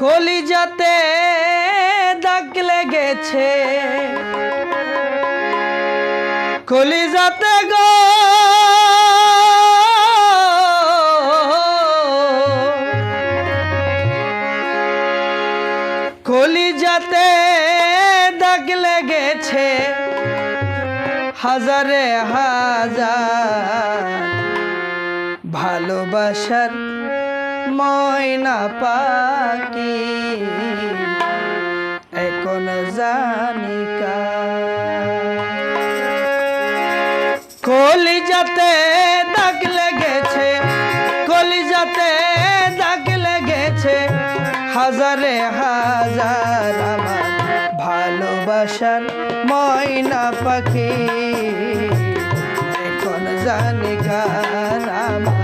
কলিজাতে দাগ লেগেছে। কলিজাতে গো। কলিজাতে দাগ লেগেছে। হাজারে হাজার ভালোবাসার ময়না পাখি। এখন জানিকা কলিজাতে দাগ লেগেছে, কলিজাতে দাগ লেগেছে। হাজারে হাজার আমার ভালোবাসার ময়না পাখি। এখন জানি কার আমার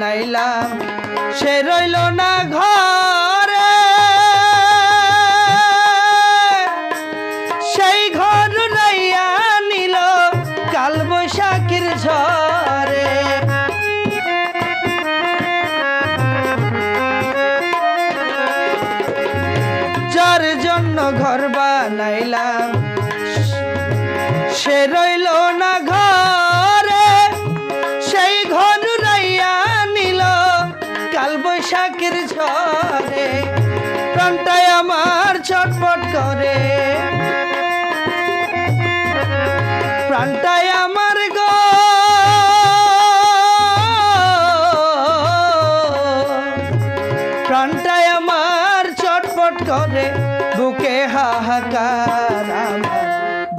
বানাইলাম সে রইল না ঘরে। সেই ঘর রাইয়া নিল কাল বৈশাখীর ঝরে যার জন্য ঘর বানাইলাম, সে রইল না ঘরে করে প্রাণটাই আমার গো। প্রাণটাই আমার চটপট করে। বুকে হাহাকার আমার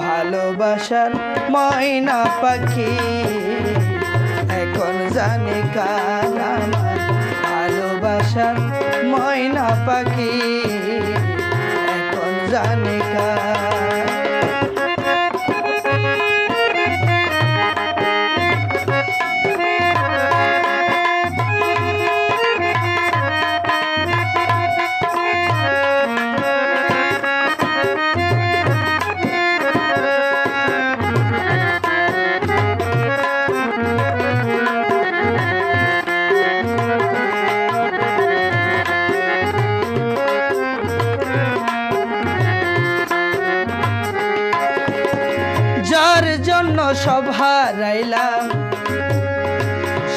ভালোবাসার ময়না পাখি। এখন জানি কার আমার ভালোবাসার ময়না পাখি। এখন জানি জন্য সব হারাইলাম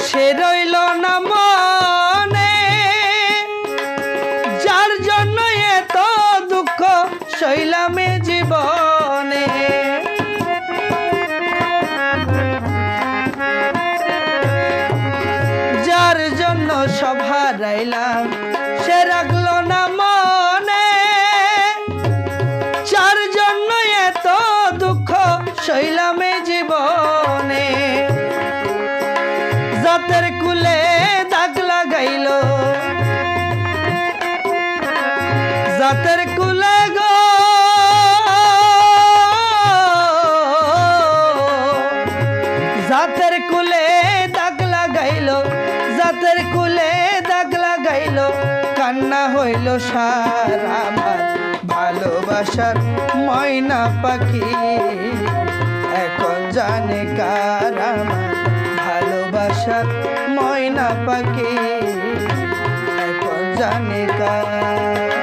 সে রইল না মনে, যার জন্য এত দুঃখ শৈলামে জীবনে। যার জন্য সব হারাইলাম লাগাইল জাতের কুলে গো। জাতের কুলে দাগ লাগাইল, জাতের কুলে দাগ লাগাইল, কান্না হইল সার আমার ভালোবাসার ময়না পাখি। এখন জানে কার আমার ভালোবাসার ময়না পাখি। এখন জানে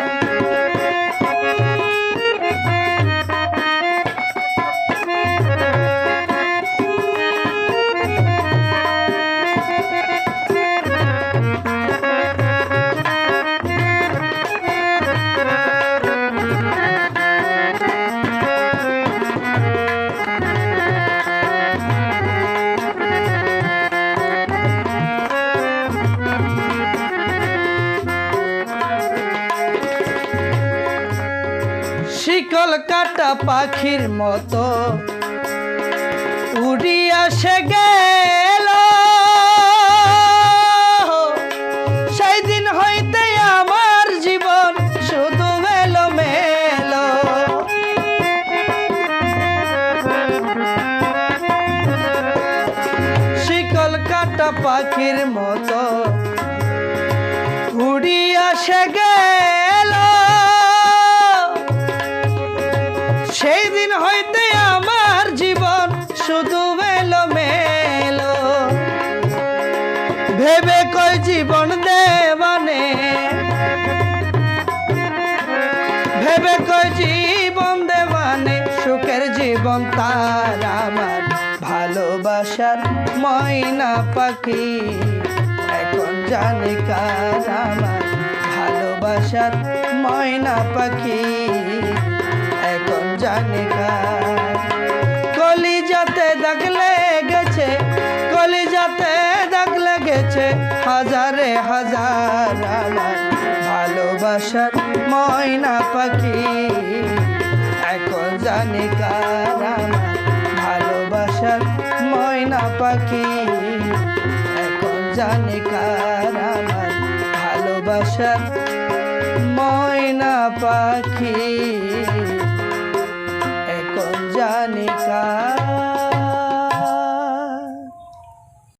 শিকল কাটা পাখির মতো। উড়িয়া সে গেল। সেই দিন হইতে আমার জীবন শুধু মেলো মেলো শিকল কাটা পাখির মতো। উড়িয়া সে গেল। হইতে আমার জীবন শুধু মেলো মেলো ভেবে কই জীবন দেবানে। ভেবে কই জীবন দেবানে, সুখের জীবন তার আমার ভালোবাসার ময়না পাখি। এখন জানি কার আমার ভালোবাসার ময়না পাখি। জানি কলি দাগ লেগেছে কলি যাতে দাগ লেগেছে, হাজারে হাজার আমার ভালোবাসার ময়না পাখি। এখন জানি কার ভালোবাসার ময়না পাখি। এখন জানি কার ভালোবাসার ময়না পাখি। এখন জানি কার